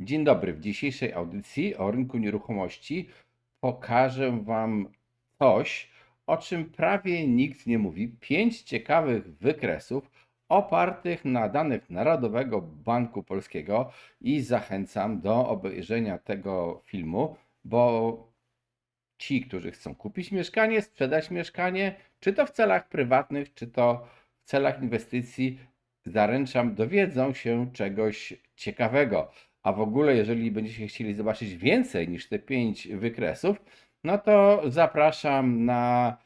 Dzień dobry. W dzisiejszej audycji o rynku nieruchomości pokażę Wam coś, o czym prawie nikt nie mówi. Pięć ciekawych wykresów opartych na danych Narodowego Banku Polskiego i zachęcam do obejrzenia tego filmu, bo ci, którzy chcą kupić mieszkanie, sprzedać mieszkanie, czy to w celach prywatnych, czy to w celach inwestycji, zaręczam, dowiedzą się czegoś ciekawego. A w ogóle, jeżeli będziecie chcieli zobaczyć więcej niż te pięć wykresów, no to zapraszam na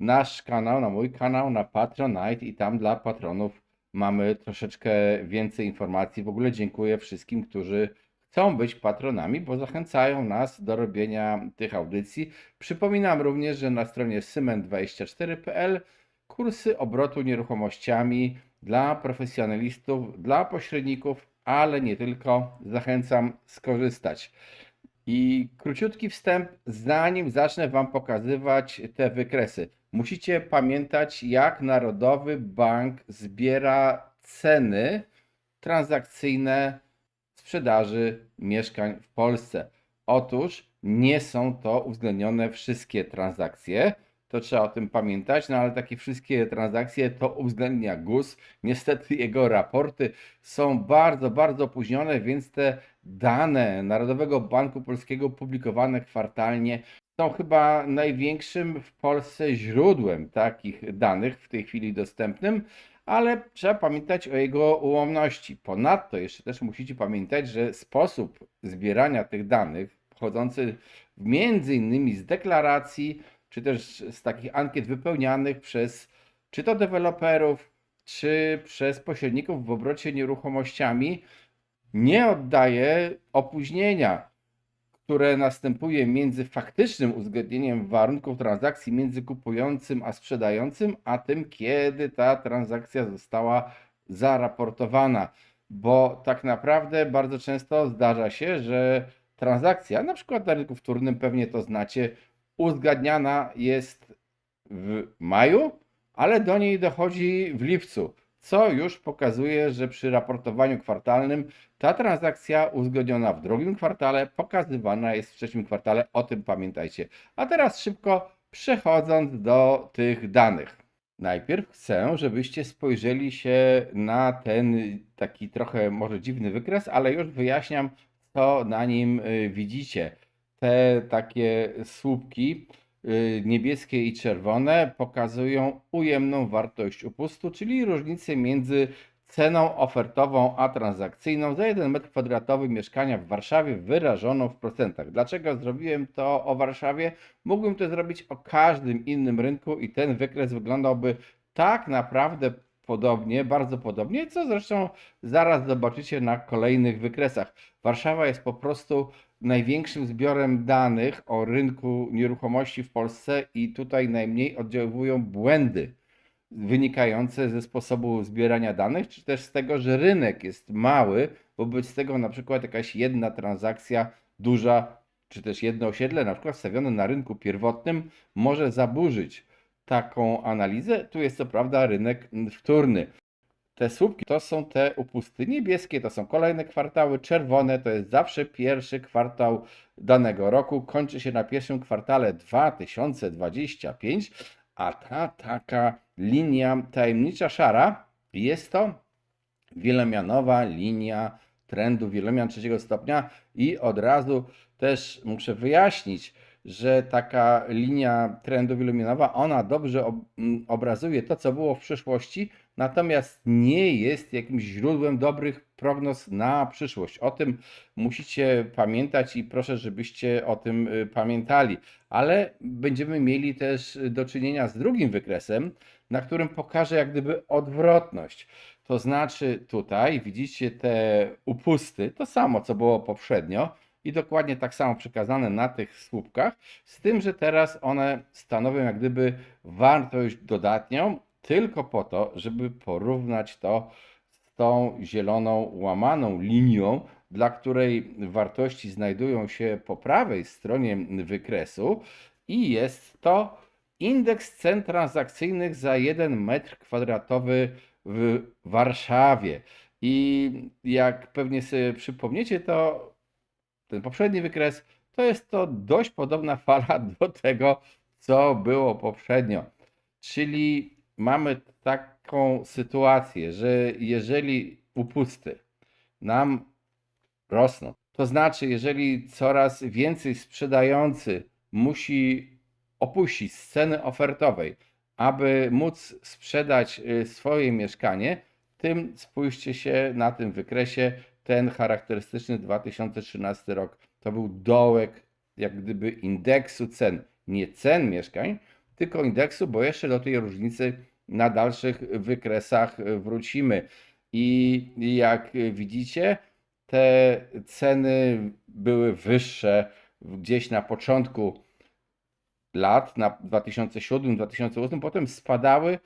nasz kanał, na mój kanał, na Patronite i tam dla patronów mamy troszeczkę więcej informacji. W ogóle dziękuję wszystkim, którzy chcą być patronami, bo zachęcają nas do robienia tych audycji. Przypominam również, że na stronie syment24.pl kursy obrotu nieruchomościami dla profesjonalistów, dla pośredników, ale nie tylko. Zachęcam skorzystać. I króciutki wstęp, zanim zacznę Wam pokazywać te wykresy. Musicie pamiętać, jak Narodowy Bank zbiera ceny transakcyjne sprzedaży mieszkań w Polsce. Otóż nie są to uwzględnione wszystkie transakcje. To trzeba o tym pamiętać, no ale takie wszystkie transakcje to uwzględnia GUS. Niestety jego raporty są bardzo, bardzo opóźnione, więc te dane Narodowego Banku Polskiego publikowane kwartalnie są chyba największym w Polsce źródłem takich danych w tej chwili dostępnym, ale trzeba pamiętać o jego ułomności. Ponadto jeszcze też musicie pamiętać, że sposób zbierania tych danych pochodzący między innymi z deklaracji, czy też z takich ankiet wypełnianych przez czy to deweloperów, czy przez pośredników w obrocie nieruchomościami, nie oddaje opóźnienia, które następuje między faktycznym uzgodnieniem warunków transakcji między kupującym a sprzedającym, a tym, kiedy ta transakcja została zaraportowana. Bo tak naprawdę bardzo często zdarza się, że transakcja, na przykład na rynku wtórnym, pewnie to znacie, uzgadniana jest w maju, ale do niej dochodzi w lipcu, co już pokazuje, że przy raportowaniu kwartalnym ta transakcja uzgodniona w drugim kwartale pokazywana jest w trzecim kwartale. O tym pamiętajcie. A teraz szybko przechodząc do tych danych. Najpierw chcę, żebyście spojrzeli się na ten taki trochę może dziwny wykres, ale już wyjaśniam, co na nim y, widzicie. Te takie słupki y, niebieskie i czerwone pokazują ujemną wartość upustu, czyli różnicę między ceną ofertową a transakcyjną za 1 m2 mieszkania w Warszawie wyrażoną w procentach. Dlaczego zrobiłem to o Warszawie? Mógłbym to zrobić o każdym innym rynku i ten wykres wyglądałby tak naprawdę podobnie, bardzo podobnie, co zresztą zaraz zobaczycie na kolejnych wykresach. Warszawa jest po prostu największym zbiorem danych o rynku nieruchomości w Polsce i tutaj najmniej oddziałują błędy wynikające ze sposobu zbierania danych, czy też z tego, że rynek jest mały, wobec tego na przykład jakaś jedna transakcja duża, czy też jedno osiedle, na przykład wstawione na rynku pierwotnym, może zaburzyć taką analizę. Tu jest co prawda rynek wtórny. Te słupki to są te upusty niebieskie, to są kolejne kwartały, czerwone to jest zawsze pierwszy kwartał danego roku, kończy się na pierwszym kwartale 2025, a ta taka linia tajemnicza szara jest to wielomianowa linia trendu, wielomian trzeciego stopnia i od razu też muszę wyjaśnić, że taka linia trendu wielomianowa, ona dobrze ob obrazuje to, co było w przeszłości, natomiast nie jest jakimś źródłem dobrych prognoz na przyszłość. O tym musicie pamiętać i proszę, żebyście o tym y, pamiętali. Ale będziemy mieli też do czynienia z drugim wykresem, na którym pokażę jak gdyby odwrotność. To znaczy tutaj widzicie te upusty, to samo co było poprzednio i dokładnie tak samo przekazane na tych słupkach, z tym, że teraz one stanowią jak gdyby wartość dodatnią tylko po to, żeby porównać to z tą zieloną łamaną linią, dla której wartości znajdują się po prawej stronie wykresu i jest to indeks cen transakcyjnych za 1 metr kwadratowy w Warszawie. I jak pewnie sobie przypomniecie, to ten poprzedni wykres to jest to dość podobna fala do tego, co było poprzednio. Czyli mamy taką sytuację, że jeżeli upusty nam rosną, to znaczy, jeżeli coraz więcej sprzedający musi opuścić sceny ofertowej, aby móc sprzedać y, swoje mieszkanie, tym spójrzcie się na tym wykresie, ten charakterystyczny 2013 rok. To był dołek jak gdyby indeksu cen, nie cen mieszkań, tylko indeksu, bo jeszcze do tej różnicy na dalszych wykresach wrócimy. I jak widzicie, te ceny były wyższe gdzieś na początku lat, na 2007-2008, potem spadały.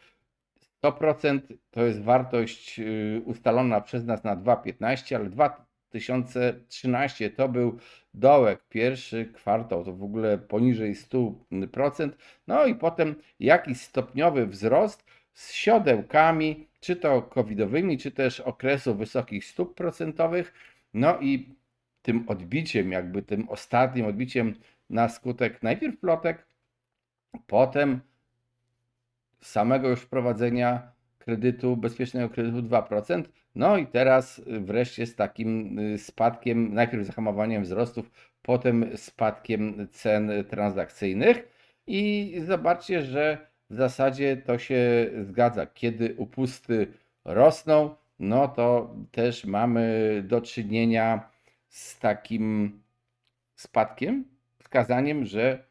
100% to jest wartość y, ustalona przez nas na 2,15, ale 2013 to był dołek, pierwszy kwartał to w ogóle poniżej 100%. No i potem jakiś stopniowy wzrost z siodełkami, czy to covidowymi, czy też okresu wysokich stóp procentowych. No i tym odbiciem, jakby tym ostatnim odbiciem na skutek najpierw plotek, potem samego już wprowadzenia kredytu, bezpiecznego kredytu 2%. No i teraz wreszcie z takim y, spadkiem, najpierw zahamowaniem wzrostów, potem spadkiem cen transakcyjnych. I zobaczcie, że w zasadzie to się zgadza. Kiedy upusty rosną, no to też mamy do czynienia z takim spadkiem, wskazaniem, że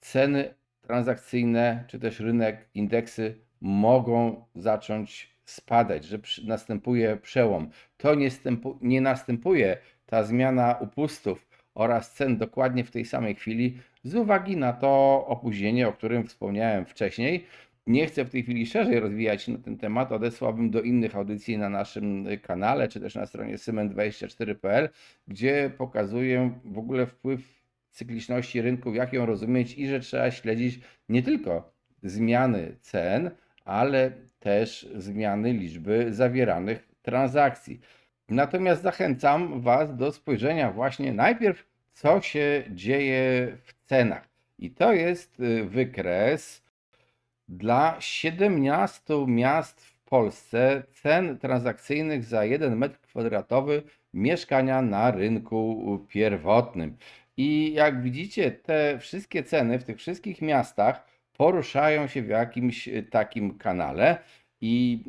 ceny transakcyjne, czy też rynek, indeksy mogą zacząć spadać, że następuje przełom. To nie, następuje ta zmiana upustów oraz cen dokładnie w tej samej chwili z uwagi na to opóźnienie, o którym wspomniałem wcześniej. Nie chcę w tej chwili szerzej rozwijać na ten temat, odesłałbym do innych audycji na naszym kanale, czy też na stronie symen24.pl, gdzie pokazuję w ogóle wpływ cykliczności rynków, jak ją rozumieć i że trzeba śledzić nie tylko zmiany cen, ale też zmiany liczby zawieranych transakcji. Natomiast zachęcam Was do spojrzenia właśnie najpierw, co się dzieje w cenach. I to jest y, wykres dla 17 miast w Polsce cen transakcyjnych za 1 metr kwadratowy mieszkania na rynku pierwotnym. I jak widzicie, te wszystkie ceny w tych wszystkich miastach poruszają się w jakimś y, takim kanale i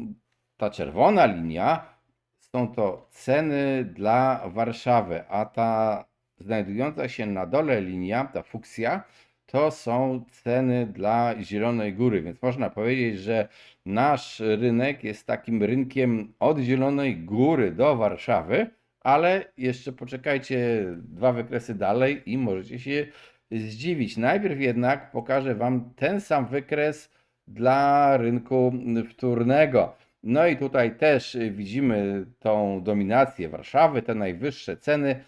ta czerwona linia są to ceny dla Warszawy, a ta znajdująca się na dole linia, ta fuksja, to są ceny dla Zielonej Góry, więc można powiedzieć, że nasz rynek jest takim rynkiem od Zielonej Góry do Warszawy, ale jeszcze poczekajcie dwa wykresy dalej i możecie się zdziwić. Najpierw jednak pokażę Wam ten sam wykres dla rynku wtórnego. No i tutaj też widzimy tą dominację Warszawy, te najwyższe ceny.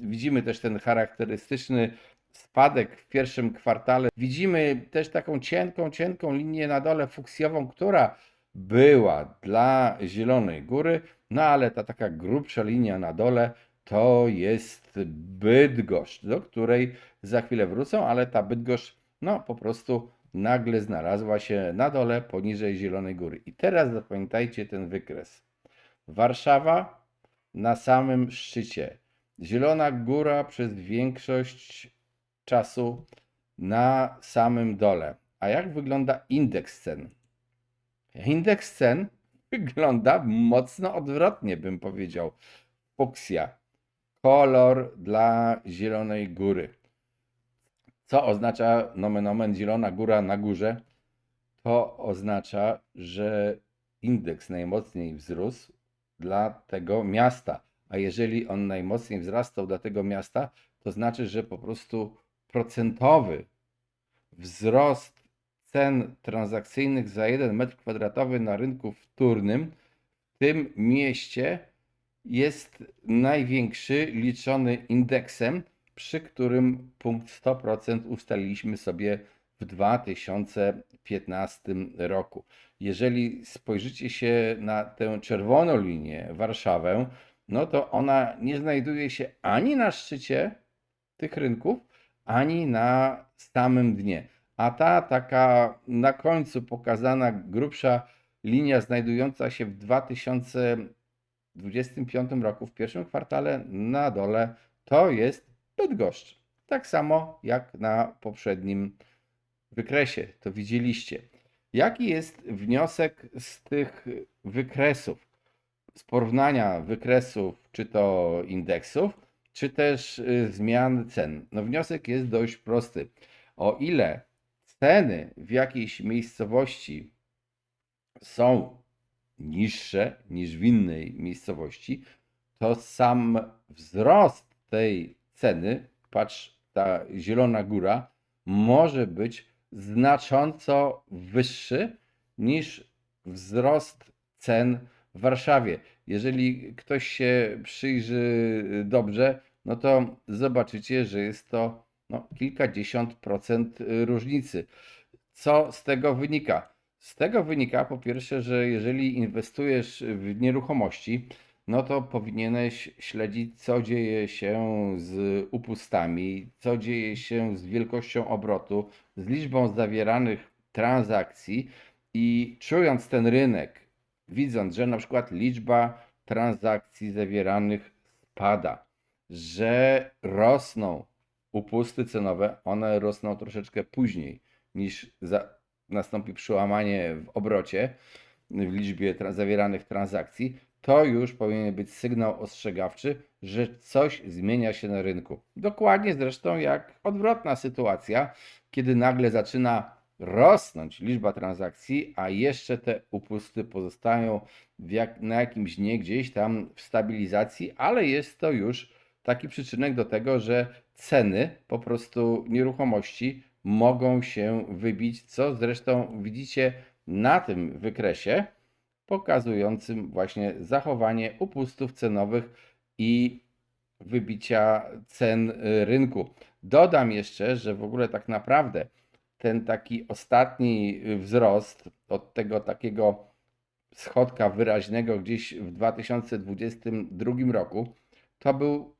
Widzimy też ten charakterystyczny spadek w pierwszym kwartale. Widzimy też taką cienką, cienką linię na dole fuksjową, która była dla Zielonej Góry, no ale ta taka grubsza linia na dole to jest Bydgoszcz, do której za chwilę wrócą, ale ta Bydgoszcz no po prostu nagle znalazła się na dole poniżej Zielonej Góry. I teraz zapamiętajcie ten wykres. Warszawa na samym szczycie. Zielona Góra przez większość czasu na samym dole. A jak wygląda indeks cen? Indeks cen wygląda mocno odwrotnie, bym powiedział. Fuksja. Kolor dla Zielonej Góry. Co oznacza nomen omen Zielona Góra na górze? To oznacza, że indeks najmocniej wzrósł dla tego miasta. A jeżeli on najmocniej wzrastał dla tego miasta, to znaczy, że po prostu procentowy wzrost cen transakcyjnych za 1 m2 na rynku wtórnym w tym mieście jest największy, liczony indeksem, przy którym punkt 100% ustaliliśmy sobie w 2015 roku. Jeżeli spojrzycie się na tę czerwoną linię, Warszawę, no to ona nie znajduje się ani na szczycie tych rynków, ani na samym dnie. A ta taka na końcu pokazana grubsza linia znajdująca się w 2025 roku, w pierwszym kwartale na dole, to jest Bydgoszcz. Tak samo jak na poprzednim wykresie, to widzieliście. Jaki jest wniosek z tych wykresów? Z porównania wykresów, czy to indeksów, czy też y, zmian cen. No wniosek jest dość prosty. O ile ceny w jakiejś miejscowości są niższe niż w innej miejscowości, to sam wzrost tej ceny, patrz, ta zielona góra, może być znacząco wyższy niż wzrost cen w Warszawie. Jeżeli ktoś się przyjrzy dobrze, no to zobaczycie, że jest to no, kilkadziesiąt procent różnicy. Co z tego wynika? Z tego wynika po pierwsze, że jeżeli inwestujesz w nieruchomości, no to powinieneś śledzić, co dzieje się z upustami, co dzieje się z wielkością obrotu, z liczbą zawieranych transakcji i czując ten rynek, widząc, że na przykład liczba transakcji zawieranych spada, że rosną upusty cenowe, one rosną troszeczkę później niż za, nastąpi przełamanie w obrocie, w liczbie tra zawieranych transakcji, to już powinien być sygnał ostrzegawczy, że coś zmienia się na rynku. Dokładnie zresztą jak odwrotna sytuacja, kiedy nagle zaczyna rosnąć liczba transakcji, a jeszcze te upusty pozostają jak, na jakimś dnie gdzieś tam w stabilizacji, ale jest to już taki przyczynek do tego, że ceny po prostu nieruchomości mogą się wybić, co zresztą widzicie na tym wykresie pokazującym właśnie zachowanie upustów cenowych i wybicia cen y, rynku. Dodam jeszcze, że w ogóle tak naprawdę ten taki ostatni y, wzrost od tego takiego schodka wyraźnego gdzieś w 2022 roku, to był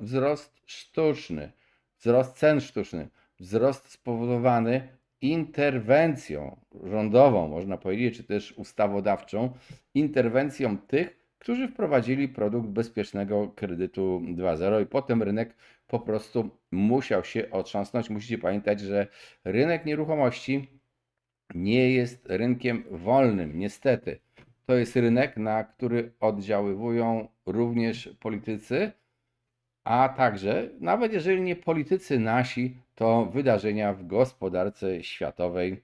wzrost sztuczny, wzrost cen sztuczny, wzrost spowodowany interwencją rządową, można powiedzieć, czy też ustawodawczą, interwencją tych, którzy wprowadzili produkt bezpiecznego kredytu 2.0 i potem rynek po prostu musiał się otrząsnąć. Musicie pamiętać, że rynek nieruchomości nie jest rynkiem wolnym, niestety. To jest rynek, na który oddziaływują również politycy, a także, nawet jeżeli nie politycy nasi, to wydarzenia w gospodarce światowej.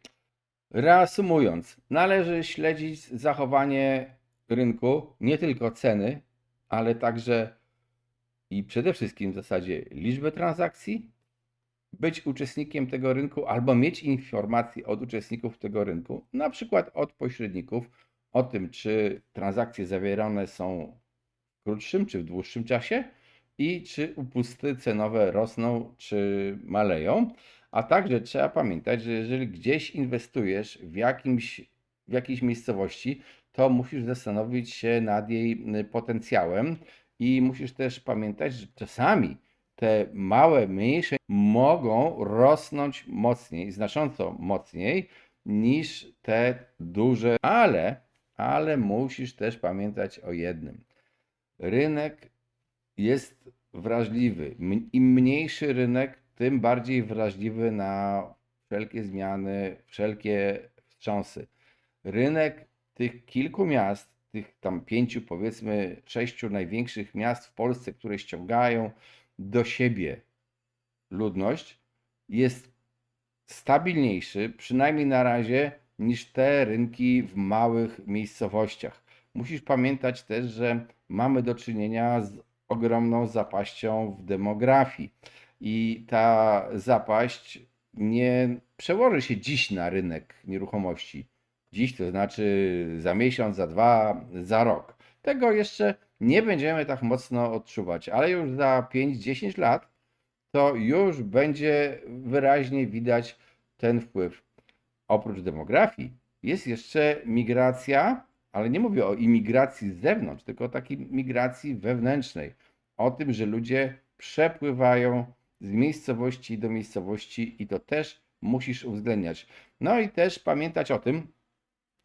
Reasumując, należy śledzić zachowanie rynku, nie tylko ceny, ale także i przede wszystkim w zasadzie liczbę transakcji, być uczestnikiem tego rynku albo mieć informacje od uczestników tego rynku, na przykład od pośredników, o tym, czy transakcje zawierane są w krótszym czy w dłuższym czasie i czy upusty cenowe rosną czy maleją. A także trzeba pamiętać, że jeżeli gdzieś inwestujesz w, jakimś, w jakiejś miejscowości, to musisz zastanowić się nad jej potencjałem i musisz też pamiętać, że czasami te małe, mniejsze mogą rosnąć mocniej, znacząco mocniej niż te duże, ale, ale musisz też pamiętać o jednym. Rynek jest wrażliwy. Im mniejszy rynek, tym bardziej wrażliwy na wszelkie zmiany, wszelkie wstrząsy. Rynek tych kilku miast, tych tam pięciu, powiedzmy sześciu największych miast w Polsce, które ściągają do siebie ludność, jest stabilniejszy, przynajmniej na razie, niż te rynki w małych miejscowościach. Musisz pamiętać też, że mamy do czynienia z ogromną zapaścią w demografii. I ta zapaść nie przełoży się dziś na rynek nieruchomości. Dziś to znaczy za miesiąc, za dwa, za rok. Tego jeszcze nie będziemy tak mocno odczuwać, ale już za 5-10 lat to już będzie wyraźnie widać ten wpływ. Oprócz demografii jest jeszcze migracja, ale nie mówię o imigracji z zewnątrz, tylko o takiej migracji wewnętrznej. O tym, że ludzie przepływają z miejscowości do miejscowości i to też musisz uwzględniać. No i też pamiętać o tym,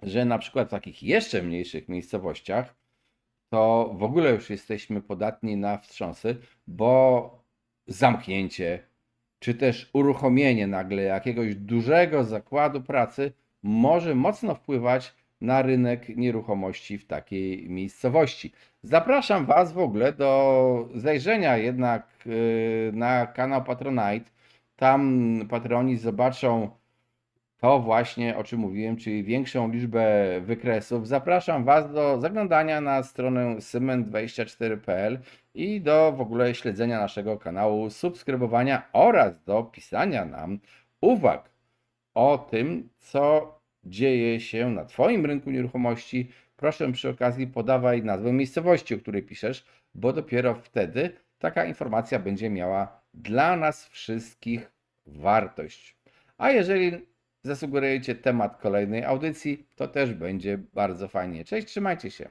że na przykład w takich jeszcze mniejszych miejscowościach to w ogóle już jesteśmy podatni na wstrząsy, bo zamknięcie czy też uruchomienie nagle jakiegoś dużego zakładu pracy może mocno wpływać na rynek nieruchomości w takiej miejscowości. Zapraszam Was w ogóle do zajrzenia jednak yy, na kanał Patronite. Tam patroni zobaczą to właśnie, o czym mówiłem, czyli większą liczbę wykresów. Zapraszam Was do zaglądania na stronę cement24.pl i do w ogóle śledzenia naszego kanału, subskrybowania oraz do pisania nam uwag o tym, co dzieje się na Twoim rynku nieruchomości. Proszę przy okazji podawaj nazwę miejscowości, o której piszesz, bo dopiero wtedy taka informacja będzie miała dla nas wszystkich wartość. A jeżeli zasugerujecie temat kolejnej audycji, to też będzie bardzo fajnie. Cześć, trzymajcie się.